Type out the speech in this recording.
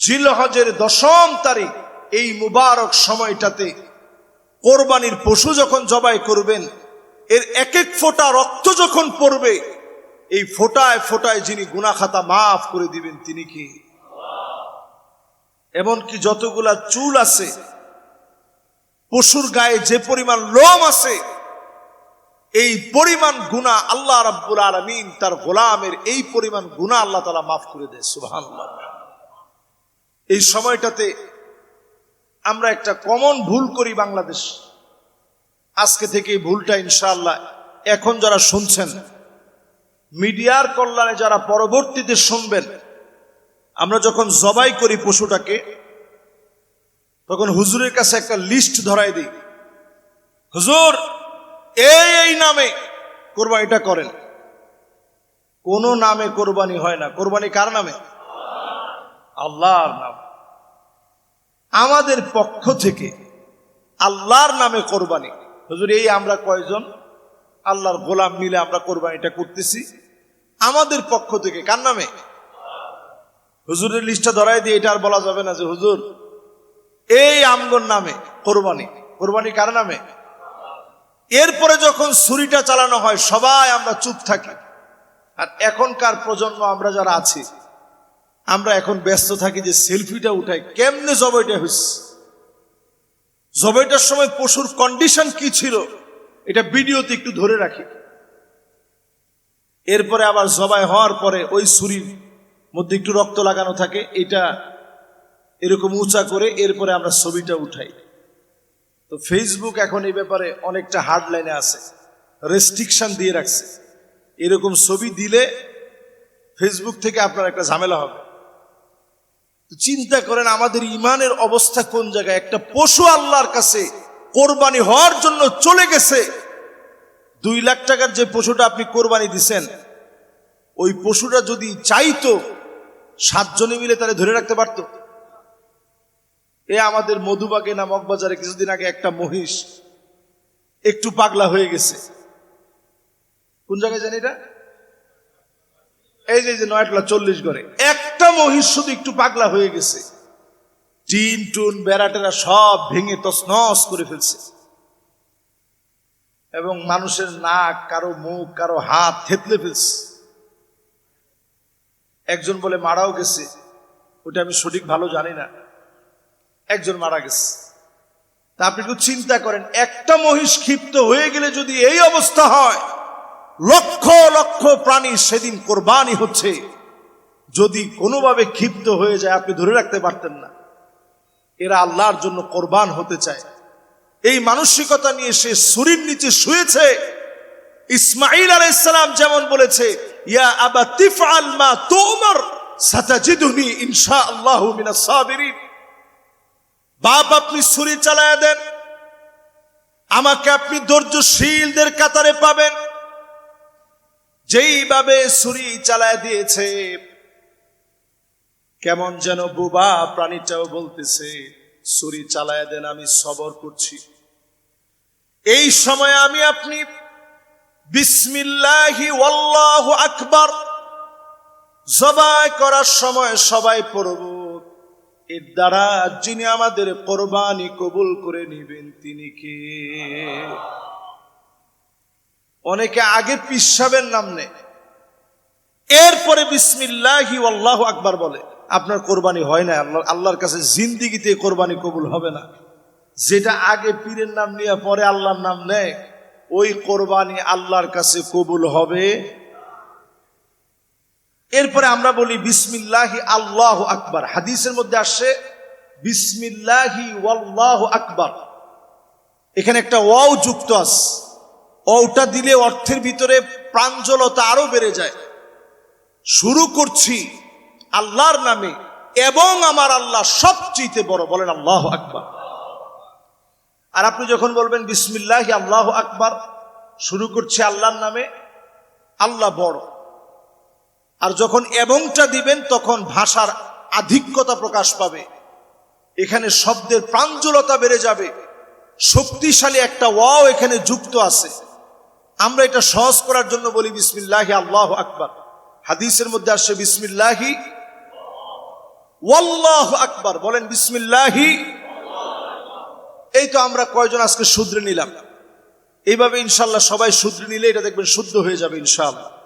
জিলহজের দশম তারিখ, এই মুবারক সময়টাতে কোরবানির পশু যখন জবাই করবেন, এর এক এক ফোঁটা রক্ত যখন পড়বে, এই ফোটায় ফোটায় যিনি গুনাখাতা মাফ করে দিবেন, তিনি কি? এমনকি যতগুলা চুল আছে, পশুর গায়ে যে পরিমাণ লোম আছে, এই পরিমাণ গুণা আল্লাহ রাব্বুল আলমিন তার গোলামের এই পরিমাণ গুণা আল্লাহ তালা মাফ করে দেয় সুবাহ এই সময়টাতে আমরা একটা কমন ভুল করি বাংলাদেশ। আজকে থেকে ভুলটা ইনশাআল্লাহ এখন যারা শুনছেন, মিডিয়ার কল্যাণে যারা পরবর্তীতে শুনবেন, আমরা যখন জবাই করি পশুটাকে, তখন হুজুরের কাছে একটা লিস্ট ধরাই দিই। হুজুর, এই এই নামে কোরবানিটা করেন। কোন নামে কোরবানি হয় না। কোরবানি কার নামে? আল্লাহর নাম। আমাদের পক্ষ থেকে আল্লাহর নামে কোরবানি। হুজুর, এই আমরা কয়জন? আল্লাহর গোলাম মিলে আমরা কোরবানিটা করতেছি। আমাদের পক্ষ থেকে কার নামে? হুজুরের লিস্টটা ধরাই দিয়ে এটা আর বলা যাবে না যে, হুজুর, এই আমগর নামে কোরবানি। কোরবানি কার নামে? এরপরে যখন ছুরিটা চালানো হয়, সবাই আমরা চুপ থাকি। আর এখনকার প্রজন্ম আমরা যারা আছি আমরা এখন ব্যস্ত থাকি যে সেলফিটা উঠাই। কেমনে জবাইটা হয়েছে জবাইটার সময় পশুর কন্ডিশন কি ছিল? এটা ভিডিওতে একটু ধরে রাখি। এরপরে আবার জবাই হওয়ার পরে ওই ছুরির মধ্যে একটু রক্ত লাগানো থাকে, এটা এরকম উঁচা করে এরপরে আমরা ছবিটা উঠাই। তো ফেসবুক এখন এই ব্যাপারে অনেকটা হার্ড লাইনে আছে রেস্ট্রিকশন দিয়ে রাখছে। এরকম ছবি দিলে ফেসবুক থেকে আপনার একটা ঝামেলা হবে। চিন্তা করেন আমাদের ইমানের অবস্থা কোন জায়গায়? একটা পশু আল্লাহর কাছে কোরবানি হওয়ার জন্য চলে গেছে। দুই লাখ টাকার যে পশুটা আপনি কোরবানি দিছেন, ওই পশুটা যদি চাইতো, সাতজনে মিলে তাহলে ধরে রাখতে পারতো। এ আমাদের মধুবাগে না মগবাজারে কিছুদিন আগে একটা মহিষ একটু পাগলা হয়ে গেছে। কোন জায়গায় জানি এটা? এই যে নয়টলা চল্লিশ ঘরে একটা মহিষ শুধু একটু পাগলা হয়ে গেছে। টিন টুন, বেড়াটেরা সব ভেঙে তসনস করে ফেলছে। এবং মানুষের নাক, কারও মুখ, কারও হাত থেতলে ফেলছে। একজন বলে, মারাও গেছে। ওটা আমি সঠিক ভালো জানি না। একজন মারা গেছে। তা আপনি একটু চিন্তা করেন, একটা মহিষ ক্ষিপ্ত হয়ে গেলে যদি এই অবস্থা হয়, লক্ষ লক্ষ প্রাণী সেদিন কোরবানি হচ্ছে। যদি কোনোভাবে ক্ষিপ্ত হয়ে যায়, আপনি ধরে রাখতে পারতেন না। এরা আল্লাহর জন্য কোরবান হতে চায়। এই মানসিকতা নিয়ে সে সুরির নিচে শুয়েছে। ইসমাইল আলাইসালাম যেমন বলেছে, ইয়া আবা তিফআল মা তুমর, সাতাজিদুনি ইনশাআল্লাহু মিনাস সাবিরিন। বাপ, আপনি ছুরি চালায় দেন। আমাকে আপনি ধৈর্যশীলদের কাতারে পাবেন। যেইভাবে ছুরি চালায় দিয়েছে কেমন যেন বুবা প্রাণীটাও বলতেছে, ছুরি চালায় দেন, আমি সবর করছি। এই সময় আমি আপনি বিসমিল্লাহি ওয়াল্লাহু আকবার জবাই করার সময় সবাই পড়ব। এর দ্বারা যিনি আমাদের কোরবানি কবুল করে নিবেন, তিনি কে? অনেকে আগে পিসাবের নাম নেয়, এরপরে বিসমিল্লাহি আল্লাহ আকবার বলে। আপনার কোরবানি হয় না, আল্লাহ আল্লাহর কাছে জিন্দিগিতে কোরবানি কবুল হবে না। যেটা আগে পীরের নাম নিয়ে, পরে আল্লাহর নাম নেয়, ওই কোরবানি আল্লাহর কাছে কবুল হবে। এরপরে আমরা বলি, বিসমিল্লাহি আল্লাহ আকবার। হাদিসের মধ্যে আসছে, বিসমিল্লাহি ওয়াল্লাহ আকবার। এখানে একটা ওয়াও যুক্ত আছে। ওটা দিলে অর্থের ভিতরে প্রাঞ্জলতা আরও বেড়ে যায়। শুরু করছি আল্লাহর নামে এবং আমার আল্লাহ সবচেয়ে বড়, বলেন আল্লাহ আকবার। আর আপনি যখন বলবেন, বিসমিল্লাহ, আল্লাহ আকবার শুরু করছে আল্লাহর নামে, আল্লাহ বড়। আর যখন এবংটা দিবেন, তখন ভাষার আধিক্যতা প্রকাশ পাবে। এখানে শব্দের প্রাঞ্জলতা বেড়ে যাবে। শক্তিশালী একটা ওয়াও এখানে যুক্ত আছে। আমরা এটা সহজ করার জন্য বলি, বিসমিল্লাহি, আল্লাহ আকবার হাদিসের মধ্যে আসছে, বিসমিল্লাহি ওয়াল্লাহ আকবার। বলেন বিসমিল্লাহি। এই তো আমরা কয়জন আজকে শুধরে নিলাম। এইভাবে ইনশাল্লাহ সবাই শুধরে নিলে এটা দেখবেন শুদ্ধ হয়ে যাবে ইনশাআল্লাহ